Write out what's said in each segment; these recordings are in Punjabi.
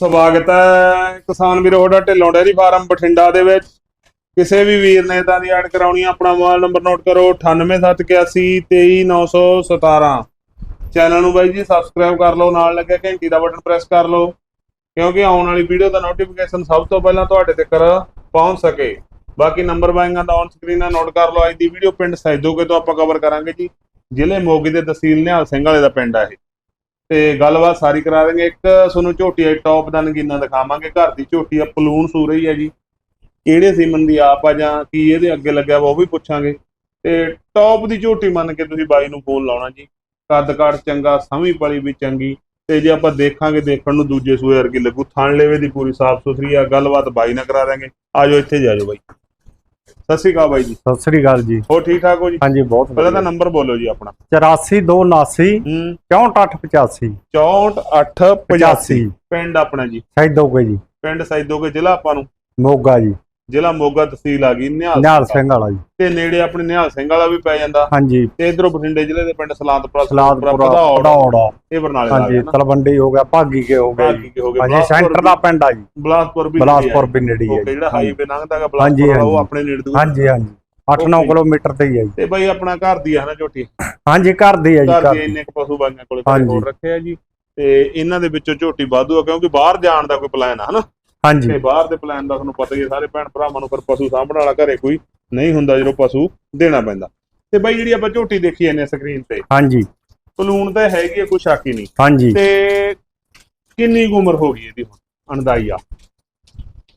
ਸਵਾਗਤ ਹੈ ਕਿਸਾਨ ਵੀਰੋ ਤੁਹਾਡਾ ਢਿੱਲੋਂ ਡੇਅਰੀ ਫਾਰਮ ਬਠਿੰਡਾ ਦੇ ਵਿੱਚ। ਕਿਸੇ ਵੀ ਵੀਰ ਨੇ ਤਾਂ ਦੀ ਐਡ ਕਰਾਉਣੀ ਆ, ਆਪਣਾ ਮੋਬਾਈਲ ਨੰਬਰ ਨੋਟ ਕਰੋ 9871823917 ਚੈਨਲ ਨੂੰ ਬਾਈ ਜੀ ਸਬਸਕ੍ਰਾਈਬ ਕਰ ਲਓ ਨਾਲ ਲੱਗਿਆ ਘੰਟੀ ਦਾ ਬਟਨ ਪ੍ਰੈਸ ਕਰ ਲਓ ਕਿਉਂਕਿ ਆਉਣ ਵਾਲੀ ਵੀਡੀਓ ਦਾ ਨੋਟੀਫਿਕੇਸ਼ਨ ਸਭ ਤੋਂ ਪਹਿਲਾਂ ਤੁਹਾਡੇ ਤੱਕ ਪਹੁੰਚ ਸਕੇ। ਬਾਕੀ ਨੰਬਰ ਬਾਈਆਂ ਦਾ ਔਨ ਸਕਰੀਨ ਨਾਲ ਨੋਟ ਕਰ ਲਓ ਅੱਜ ਦੀ ਵੀਡੀਓ ਪਿੰਡ ਸੈਦੋਗੇ ਤੋਂ ਆਪਾਂ ਕਵਰ ਕਰਾਂਗੇ ਜੀ। ਜ਼ਿਲ੍ਹੇ ਮੋਗੀ ਦੇ ਤਹਿਸੀਲ ਨਿਹਾਲ ਸਿੰਘ ਵਾਲੇ ਦਾ ਪਿੰਡ ਆ ਇਹ। ਤੇ ਗੱਲਬਾਤ ਸਾਰੀ ਕਰਾ ਦੇਂਗੇ ਇੱਕ ਤੁਹਾਨੂੰ ਝੋਟੀ ਆ ਟੌਪ ਦਾ ਨਗੀਨਾ ਦਿਖਾਵਾਂਗੇ। ਘਰ ਦੀ ਝੋਟੀ ਆ ਪਲੂਣ ਸੂ ਰਹੀ ਹੈ ਜੀ। ਕਿਹੜੇ ਸੀਮਨ ਦੀ ਆਪ ਆ ਜਾਂ ਕੀ ਇਹਦੇ ਅੱਗੇ ਲੱਗਿਆ ਵਾ ਉਹ ਵੀ ਪੁੱਛਾਂਗੇ। ਤੇ ਟੌਪ ਦੀ ਝੋਟੀ ਮੰਨ ਕੇ ਤੁਸੀਂ ਬਾਈ ਨੂੰ ਫੋਨ ਲਾਉਣਾ ਜੀ। ਕੱਦ ਕਾਠ ਚੰਗਾ ਸਮੀ ਪਲੀ ਵੀ ਚੰਗੀ। ਤੇ ਜੇ ਆਪਾਂ ਦੇਖਾਂਗੇ, ਦੇਖਣ ਨੂੰ ਦੂਜੇ ਸੂਏ ਵਰਗੀ ਲੱਗੂ। ਥਾਣ ਲੇਵੇ ਦੀ ਪੂਰੀ ਸਾਫ਼ ਸੁਥਰੀ ਆ। ਗੱਲਬਾਤ ਬਾਈ ਨਾਲ ਕਰਾ ਦਾਂਗੇ ਆਜੋ ਇੱਥੇ ਜਾਜੋ ਬਾਈ। ਸਤਿ ਸ਼੍ਰੀ ਅਕਾਲ ਬਾਈ ਜੀ। ਸਤਿ ਸ੍ਰੀ ਅਕਾਲ ਜੀ। ਹੋ ਠੀਕ ਠਾਕ ਹੋ ਜੀ? ਹਾਂਜੀ ਬਹੁਤ ਪਹਿਲਾਂ ਤਾਂ ਨੰਬਰ ਬੋਲੋ ਜੀ ਆਪਣਾ। 8429 ਹੂੰ। 6485 6485 ਪਿੰਡ ਆਪਣਾ ਜੀ। ਸੈਦੋਗੇ ਜੀ। ਪਿੰਡ ਸੈਦੋਗੇ ਜ਼ਿਲ੍ਹਾ ਆਪਾਂ ਨੂੰ। ਮੋਗਾ ਜੀ। ਜ਼ਿਲ੍ਹਾ ਮੋਗਾ ਤਹਿਸੀਲ ਆ ਗਈ ਨਿਹਾਲ ਨਿਹਾਲ ਸਿੰਘ ਵਾਲਾ ਜੀ। ਤੇ ਨੇੜੇ ਆਪਣੇ ਨਿਹਾਲ ਸਿੰਘ ਵਾਲਾ ਵੀ ਪੈ ਜਾਂਦਾ। ਹਾਂਜੀ। ਤੇ ਇਧਰੋਂ ਬਠਿੰਡੇ ਜ਼ਿਲ੍ਹੇ ਦੇ ਪਿੰਡ ਸਲਾਦਪੁਰਾ ਸਲਾਦਪੁਰਾ ਪੜੌੜਾ ਇਹ ਬਰਨਾਲੇ ਦਾ ਹਾਂਜੀ ਤਲਵੰਡੀ ਹੋ ਗਿਆ ਭਾਗੀ ਕੇ ਹੋ ਗਿਆ ਜੀ। ਬਾਕੀ ਹੋ ਗਏ। ਹਾਂਜੀ ਸੈਂਟਰ ਦਾ ਪਿੰਡ ਆ ਜੀ। ਬਲਾਸਪੁਰ ਵੀ ਬਲਾਸਪੁਰ ਵੀ ਨੇੜੇ ਹੈ ਜਿਹੜਾ। ਹਾਈਵੇ ਲੰਘਦਾ ਹਾਂਜੀ, ਬਲਾਸਪੁਰ ਉਹ। ਆਪਣੇ ਨੇੜੇ ਦੂਰ ਹਾਂਜੀ ਹਾਂਜੀ। 8-9 Okay। ਕਿਲੋਮੀਟਰ ਤੇ ਹੀ ਹੈ ਜੀ। ਤੇ ਬਾਈ ਆਪਣਾ ਘਰ ਦੀ ਆ ਹਨਾ ਝੋਟੀ? ਹਾਂਜੀ ਘਰ ਦੀ ਹੈ ਜੀ ਘਰ ਦੇ ਇੰਨੇ ਕੁ ਪਸ਼ੂ ਬਾਈਆਂ ਕੋਲੇ। ਹੋਰ ਰੱਖੇ ਆ ਜੀ। ਤੇ ਇਹਨਾਂ ਦੇ ਵਿੱਚੋਂ ਝੋਟੀ ਵਾਧੂ ਆ ਕਿਉਂਕਿ ਬਾਹਰ ਜਾਣ ਦਾ ਕੋਈ ਪਲਾਨ ਆ ਹਨਾ? ਹਾਂਜੀ। ਤੇ ਬਾਹਰ ਦੇ ਪਲਾਨ ਦਾ ਤੁਹਾਨੂੰ ਪਤਾ ਹੀ ਹੈ ਸਾਰੇ ਭੈਣ ਭਰਾਵਾਂ ਨੂੰ ਫਿਰ ਪਸ਼ੂ ਸਾਂਭਣ ਵਾਲਾ ਘਰੇ ਕੋਈ ਨਹੀਂ ਹੁੰਦਾ ਜਦੋਂ ਪਸ਼ੂ ਦੇਣਾ ਪੈਂਦਾ। ਤੇ ਬਾਈ ਜਿਹੜੀ ਆਪਾਂ ਝੋਟੀ ਦੇਖੀ ਜਾਂਦੇ ਸਕਰੀਨ ਤੇ ਹਾਂਜੀ। ਪਲੂਣ ਤਾਂ ਹੈਗੀ ਕੋਈ ਸ਼ੱਕ ਹੀ ਨਹੀਂ। ਹਾਂਜੀ। ਤੇ ਕਿੰਨੀ ਕੁ ਉਮਰ ਹੋ ਗਈ ਇਹਦੀ ਹੁਣ ਆ?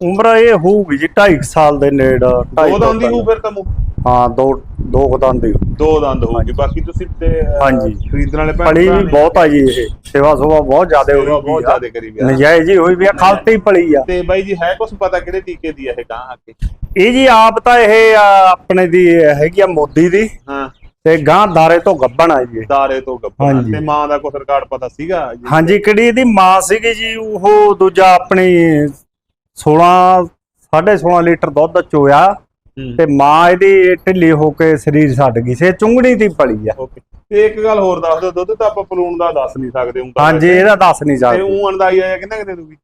ਉਮਰ ਇਹ ਹੋਊਗੀ ਜੀ 2.5 ਸਾਲ ਦੇ ਨੇੜ ਢਾਈ ਦੋ ਤੋਂ ਦੰਦ ਹੀ ਹੋਊ ਫਿਰ ਤਾਂ ਹਾਂ ਦੋ ਦੋ ਕੁ ਦੰਦ ਦੀ ਦੋ ਦੰਦ ਹੋਊਗੀ ਬਾਕੀ ਤੁਸੀਂ ਤੇ ਅਹ, ਹਾਂਜੀ। ਖਰੀਦਣ ਵਾਲੇ ਭੈਣ ਪਲੀ ਭਰਾ ਵੀ ਨੇ। ਬਹੁਤ ਆ ਜੀ ਇਹ। ਸੇਵਾ ਸੁਭਾ ਬਹੁਤ ਜ਼ਿਆਦਾ ਸੇਵਾ ਹੋਈ ਬਹੁਤ ਜ਼ਿਆਦਾ ਕਰੀ ਵੀ ਆ। ਨਜਾਇਜ਼ ਹੀ ਹੋਈ ਵੀ ਆ ਖਾਲਤੀ ਪਲੀ ਆ। ਤੇ ਬਾਈ ਜੀ ਹੈ ਕੁਝ ਪਤਾ ਕਿਹੜੇ ਟੀਕੇ ਦੀ ਆ ਇਹ ਗਾਂ ਅੱਗੇ ਇਹ ਜੀ ਆਪ ਤਾਂ ਇਹ ਆ, ਆਪਣੇ ਦੀ ਹੈਗੀ ਆ ਮੋਦੀ ਦੀ। ਹਾਂ। ਤੇ ਗਾਂ ਦਾਰੇ ਤੋਂ ਗੱਬਣ ਆ ਜੀ ਇਹ। ਦਾਰੇ ਤੋਂ ਗੱਪਾ ਹਾਂਜੀ। ਤੇ ਮਾਂ ਦਾ ਕੋਈ ਰਿਕਾਰਡ ਪਤਾ ਸੀਗਾ? ਜੀ? ਹਾਂਜੀ ਕਿਹੜੀ ਇਹਦੀ ਮਾਂ ਸੀਗੀ ਜੀ? ਉਹ ਦੂਜਾ ਆਪਣੀ 16 16.5 ਲੀਟਰ ਦੁੱਧ ਚੋਇਆ। ਹੂੰ। ਤੇ ਮਾਂ ਇਹਦੀ ਢਿੱਲੀ ਹੋ ਕੇ ਸਰੀਰ ਛੱਡ ਗਈ ਸੀ ਇਹ ਚੁੰਗਣੀ ਦੀ ਪਲੀ ਆ। ਓਕੇ। ਤੇ ਇੱਕ ਗੱਲ ਹੋਰ ਦੱਸ ਦਿਓ ਦੁੱਧ ਤਾਂ ਆਪਾਂ ਪਲੂਣ ਦਾ ਦੱਸ ਨਹੀਂ ਸਕਦੇ ਊਂ ਤਾਂ ਹਾਂਜੀ ਇਹਦਾ ਦੱਸ ਨਹੀਂ ਤੇ ਸਕਦੇ। ਉਹ ਅਣਦਾਈ ਆਇਆ ਕਿੰਨਾ ਕਿ ਦੇ ਦੂਗੀ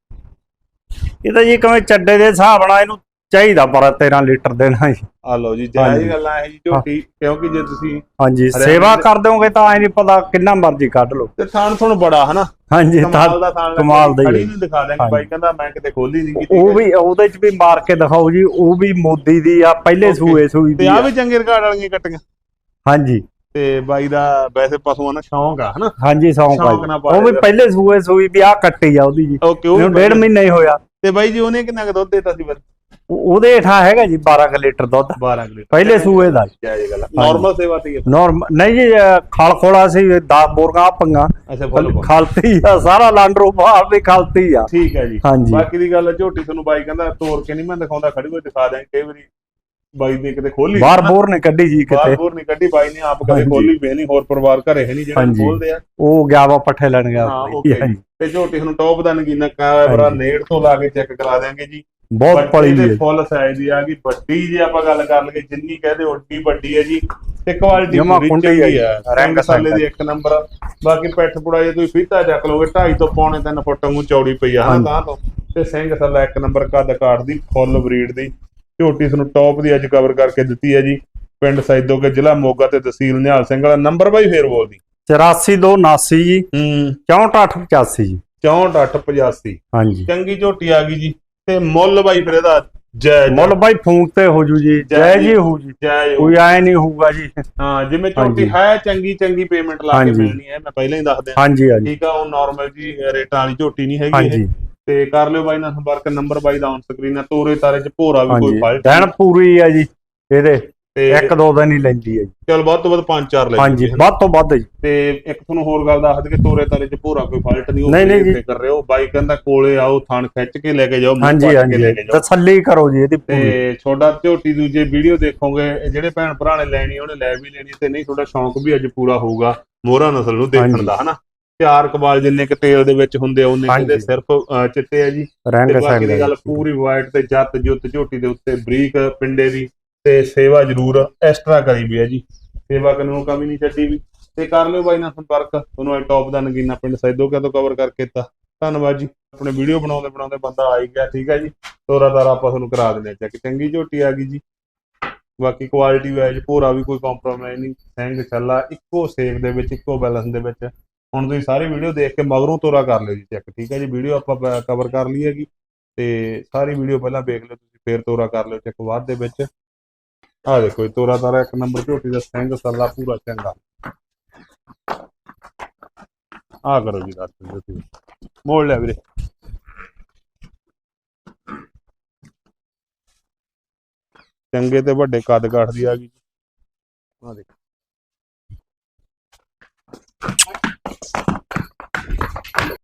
ਇਹ ਤਾਂ ਜੀ ਕਿਵੇਂ ਚੱਡੇ ਦੇ ਹਿਸਾਬ ਨਾਲ ਇਹਨੂੰ ਚਾਹੀਦਾ ਪਰ 13 ਲੀਟਰ ਦੇਣਾ ਜੀ ਆ ਲਓ ਜੀ ਜਾਇਜ਼ ਹਾਂਜੀ। ਗੱਲਾਂ ਇਹ ਜੀ ਝੋਟੀ ਕਿਉਂਕਿ ਜੇ ਤੁਸੀਂ ਹਾਂਜੀ ਹਰਿਆਣੇ ਸੇਵਾ ਦੇ- ਕਰ ਦਿਓਗੇ ਤਾਂ ਐ ਨਹੀਂ ਪਤਾ ਕਿੰਨਾ ਮਰਜ਼ੀ ਕੱਢ ਲਓ। ਤੇ ਥਾਣ ਤੁਹਾਨੂੰ ਬੜਾ ਹਨਾ? ਹਾਂਜੀ ਕਮਾਲ ਤਾਂ ਦਾ ਥਾਣ ਕਮਾਲ ਦਾ ਹੀ ਖੜੀ ਹੈ। ਨੂੰ ਦਿਖਾ ਦਾਂਗੇ ਹਾਂਜੀ। ਬਾਈ ਕਹਿੰਦਾ ਮੈਂ ਕਿਤੇ ਖੋਲੀ ਨਹੀਂ ਕੀਤੀ। ਉਹ ਵੀ ਉਹਦੇ ਚ ਵੀ ਮਾਰ ਕੇ ਦਿਖਾਓ ਜੀ ਉਹ ਵੀ ਮੋਦੀ ਦੀ ਆ ਪਹਿਲੇ Okay. ਸੂਏ ਸੂਈ ਤੇ ਦੀ ਆ। ਆ ਵੀ ਚੰਗੇ ਰਿਕਾਰਡ ਵਾਲੀਆਂ ਕੱਟੀਆਂ। ਹਾਂਜੀ। ਤੇ ਬਾਈ ਦਾ ਵੈਸੇ ਪਸ਼ੂਆਂ ਦਾ ਸ਼ੌਂਕ ਆ ਹਨਾ? ਹਾਂਜੀ ਸੌਂਕ ਸ਼ੌਂਕ ਆ ਨਾਲ ਜੀ। ਪਾਲਿਆ ਉਹ ਵੀ। ਪਹਿਲੇ ਸੂਏ ਸੂਈ ਵੀ ਆ ਕੱਟੀ ਆ ਉਹਦੀ ਜੀ। ਓਕੇ ਉਹ ਡੇਢ ਮਹੀਨਾ ਹੀ ਹੋਇਆ। ਤੇ ਬਾਈ ਜੀ ਉਹਨੇ ਕਿੰਨਾ ਕੁ ਦੁੱਧ ਦਿੱਤਾ ਸੀ ਫਿਰ? ਉਹਦੇ ਹੇਠਾਂ ਹੈਗਾ ਜੀ 12 ਕੁ ਲੀਟਰ ਦੁੱਧ। 12 ਲੀਟਰ। ਪਹਿਲੇ ਸੂਏ ਦਾ ਜਾਇਜ਼ ਗੱਲ। ਨਾਰਮਲ ਸੇਵਾ ਤੇ ਹੀ ਆ। ਨਾਰਮ ਨਹੀਂ ਜੀ ਖਲ ਖੋਲਾ ਸੀ 10 ਬੋਰੀਆਂ ਪੰਗਾ। ਖਾਲਤੀ ਆ ਸਾਰਾ ਲਾਂਡਰੋ ਬਾਹਰ ਵੀ ਖਾਲਤੀ ਆ। ਠੀਕ ਹੈ ਜੀ। ਹਾਂਜੀ। ਬਾਕੀ ਦੀ ਗੱਲ ਝੋਟੀ ਤੁਹਾਨੂੰ ਬਾਈ ਕਹਿੰਦਾ ਤੋੜ ਕੇ ਨਹੀਂ ਮੈਂ ਦਿਖਾਉਂਦਾ ਖੜੀ ਹੋਈ ਦਿਖਾ ਦਾਂਗੇ ਕਈ ਵਾਰੀ ਬਾਈ ਨੇ ਕਿਤੇ ਖੋਲੀ ਬਾਹਰ ਬੋਰ ਨੇ ਕੱਢੀ ਜੀ ਬਾਹਰ ਕਿਤੇ ਬੋਰ ਨਹੀਂ ਕੱਢੀ ਬਾਈ ਨੇ ਆਪ ਕਦੇ। ਖੋਲੀ ਵੇ ਨਹੀਂ ਹੋਰ ਪਰਿਵਾਰ ਘਰੇ ਹੈ ਨਹੀਂ ਜਿਹੜੇ। ਖੋਲਦੇ ਆ। ਉਹ ਗਿਆ ਵਾ ਪੱਠੇ ਲੈਣ ਗਿਆ। ਹਾਂ। ਓਕੇ। ਤੇ ਝੋਟੀ ਤੁਹਾਨੂੰ ਟੌਪ ਦਾ ਨਗੀਨਾ ਕੈਮਰਾ ਹਾਂਜੀ। ਨੇੜ ਤੋਂ ਲਾ ਕੇ ਚੈੱਕ ਕਰਾ ਦਿਆਂਗੇ ਜੀ। ਬਹੁਤ ਪਲੀ ਹੈ। ਫੁੱਲ ਸਾਈਜ਼ ਦੀ ਆ ਗਈ ਵੱਡੀ ਜੇ ਆਪਾਂ ਗੱਲ ਕਰ ਲਈਏ ਜਿੰਨੀ ਕਹਦੇ ਓਡੀ ਵੱਡੀ ਹੈ ਜੀ ਤੇ ਕੁਆਲਿਟੀ ਪੂਰੀ ਚੰਗੀ ਹੈ। ਆ। ਰੰਗ ਸਾਲੇ ਦੀ ਇੱਕ ਨੰਬਰ ਬਾਕੀ ਪਿੱਠ ਪੁੜਾ ਜੇ ਤੁਸੀਂ ਫੀਤਾ ਚੱਕ ਲਓਗੇ 2.5 ਤੋਂ ਪੌਣੇ 3 ਫੁੱਟ ਨੂੰ ਚੌੜੀ ਪਈ ਆ ਹਨਾ। ਤਾਂ ਤੋਂ। ਤੇ ਸਿੰਘ ਥੱਲੇ ਇੱਕ ਨੰਬਰ ਕੱਦ ਕਾਠ ਦੀ ਫੁੱਲ ਬਰੀਡ ਦੀ। ਝੋਟੀ ਤੁਹਾਨੂੰ ਟੌਪ ਦੀ ਅੱਜ ਕਵਰ ਕਰਕੇ ਦਿੱਤੀ ਹੈ ਜੀ। ਪਿੰਡ ਸੈਦੋਗੇ ਜ਼ਿਲ੍ਹਾ ਮੋਗਾ ਤੇ ਤਹਿਸੀਲ ਨਿਹਾਲ ਸਿੰਘ ਵਾਲਾ ਨੰਬਰ ਬਾਈ ਫੇਰ ਬੋਲਦੀ। 8429 ਜੀ ਹੂੰ। 6485 ਜੀ। 6485 ਹਾਂਜੀ। ਚੰਗੀ ਝੋਟੀ ਆ ਗਈ ਜੀ। ਤੇ ਮੁੱਲ ਬਾਈ ਫਿਰ ਇਹਦਾ ਜੈ ਮੁੱਲ ਬਾਈ ਫੋਨ ਤੇ ਹੋ ਜੂ ਜੀ ਜੈ ਜੈ ਹੋ ਜੀ ਜੈ। ਕੋਈ ਐ ਨਹੀਂ ਹੋਊਗਾ ਜੀ। ਹਾਂ ਜਿਵੇਂ ਹਾਂਜੀ। ਹੈ ਚੰਗੀ ਚੰਗੀ ਪੇਮੈਂਟ ਲਾ ਕੇ। ਮਿਲਣੀ ਹੈ ਮੈਂ ਪਹਿਲਾਂ ਹੀ ਦੱਸ ਦਿਆਂ। ਹਾਂਜੀ ਹਾਂਜੀ। ਠੀਕ ਆ ਉਹ ਨਾਰਮਲ ਜੀ ਰੇਟਾਂ ਵਾਲੀ ਝੋਟੀ ਨਹੀਂ ਹੈਗੀ ਇਹ। ਤੇ ਕਰ ਲਿਓ ਬਾਈ ਨਾਲ ਸੰਪਰਕ ਨੰਬਰ ਬਾਈ ਦਾ ਔਨ ਸਕਰੀਨ ਆ ਤੋਰੇ ਤਾਰੇ ਚ ਭੋਰਾ ਵੀ ਕੋਈ ਫਾਲਟ ਦਿਨ ਪੂਰੀ ਆ ਜੀ ਇਹਦੇ। ਤੇ ਇੱਕ ਦੋ ਦਿਨ ਹੀ ਲੈਂਦੀ ਹੈ ਜੀ ਚਲ ਵੱਧ ਤੋਂ ਵੱਧ 5-4 ਲੈ ਹਾਂਜੀ। ਵੱਧ ਤੋਂ ਵੱਧ ਜੀ ਤੇ ਇੱਕ ਤੁਹਾਨੂੰ ਹੋਰ ਗੱਲ ਦੱਸ ਦਈਏ ਤੋਰੇ ਤਾਰੇ ਚ ਭੋਰਾ ਕੋਈ ਫਾਲਟ ਨਹੀਂ ਉਹ ਨਹੀਂ, ਨਹੀਂ ਬੇਫਿਕਰ ਜੀ। ਕਰ ਰਹੇ ਹੋ ਬਾਈ ਕਹਿੰਦਾ ਕੋਲੇ ਆਓ ਥਣ ਖਿੱਚ ਕੇ ਲੈ ਕੇ ਜਾਓ ਹਾਂਜੀ ਹਾਂਜੀ ਤਸੱਲੀ ਕਰੋ ਜੀ ਇਹਦੀ ਪੂਰੀ ਤੇ ਤੁਹਾਡਾ ਝੋਟੀ ਦੂਜੇ ਵੀਡੀਓ ਦੇਖੋਗੇ ਜਿਹੜੇ ਭੈਣ ਭਰਾ ਨੇ ਲੈਣੀ ਉਹਨੇ ਲੈ ਵੀ ਲੈਣੀ ਤੇ ਨਹੀਂ ਤੁਹਾਡਾ ਸ਼ੌਂਕ ਵੀ ਅੱਜ ਪੂਰਾ ਹੋਊਗਾ ਮੋਹਰਾ ਨਸਲ ਨੂੰ ਦੇਖਣ। ਦਾ ਹਨਾ ਚਾਰ ਕਬਾਲ ਜਿੰਨੇ ਕ ਤੇਲ ਦੇ ਵਿੱਚ ਹੁੰਦੇ ਆ ਉਹਨੇ। ਕਿਤੇ ਸਿਰਫ ਚਿੱਟੇ ਆ ਜੀ ਰੰਗ ਤੇ ਬਾਕੀ ਦੀ ਗੱਲ ਪੂਰੀ ਵਾਈਟ ਤੇ ਜੱਤ ਜੁੱਤ ਝੋਟੀ ਦੇ ਉੱਤੇ ਬਰੀਕ ਪਿੰਡੇ ਦੀ ਤੇ ਸੇਵਾ ਜ਼ਰੂਰ ਐਕਸਟਰਾ ਕਰੀ ਵੀ ਹੈ ਜੀ। ਸੇਵਾ ਕਰਨ ਨੂੰ ਕਮੀ ਨਹੀਂ ਛੱਡੀ ਵੀ। ਤੇ ਕਰ ਲਿਓ ਬਾਈ ਨਾਲ ਸੰਪਰਕ। ਤੁਹਾਨੂੰ ਇਹ ਟੌਪ ਦਾ ਨਗੀਨਾ ਪਿੰਡ ਸੈਦੋਕਿਆ ਤੋਂ ਕਵਰ ਕਰਕੇ ਦਿੱਤਾ। ਧੰਨਵਾਦ ਜੀ। ਆਪਣੇ ਵੀਡੀਓ ਬਣਾਉਂਦੇ ਬਣਾਉਂਦੇ ਬੰਦਾ ਆ ਹੀ ਗਿਆ, ਠੀਕ ਹੈ ਜੀ। ਤੋਰਾ ਤਾਰਾ ਆਪਾਂ ਤੁਹਾਨੂੰ ਕਰਾ ਦਿੰਦੇ ਚੈੱਕ ਚੰਗੀ ਝੋਟੀ ਆ ਗਈ ਜੀ। ਬਾਕੀ ਕੁਆਲਿਟੀ ਵਾਈਜ਼ ਭੋਰਾ ਵੀ ਕੋਈ ਕੰਪਰੋਮਾਈਜ਼ ਨਹੀਂ। ਸਿੰਘ ਛੱਲਾ ਇੱਕੋ ਸੇਕ ਦੇ ਵਿੱਚ, ਇੱਕੋ ਬੈਲੈਂਸ ਦੇ ਵਿੱਚ। ਹੁਣ ਤੁਸੀਂ ਸਾਰੀ ਵੀਡੀਓ ਦੇਖ ਕੇ ਮਗਰੋਂ ਤੋਰਾ ਕਰ ਲਿਓ ਜੀ ਚੈੱਕ ਠੀਕ ਹੈ ਜੀ। ਵੀਡੀਓ ਆਪਾਂ ਕਵਰ ਕਰ ਲਈ ਹੈਗੀ। ਤੇ ਸਾਰੀ ਵੀਡੀਓ ਪਹਿਲਾਂ ਵੇਖ ਲਿਓ ਤੁਸੀਂ, ਫੇਰ ਤੋਰਾ ਕਰ ਲਿਓ ਚੈੱਕ ਬਾਅਦ ਦੇ ਵਿੱਚ ਆ ਦੇਖੋ ਜੀ, ਤੋਰਾ ਤਾਰਾ ਇੱਕ ਨੰਬਰ ਝੋਟੀ ਦਾ ਸਿੰਘ ਸੱਲਾ ਪੂਰਾ ਚੰਗਾ। ਆ ਕਰੋ ਜੀ, ਦੱਸ ਦਿਓ ਮੋੜ ਲਿਆ ਵੀਰੇ। ਚੰਗੇ ਤੇ ਵੱਡੇ ਕੱਦ ਕਾਠ ਦੀ ਆ ਗਈ। ਆ ਦੇਖ।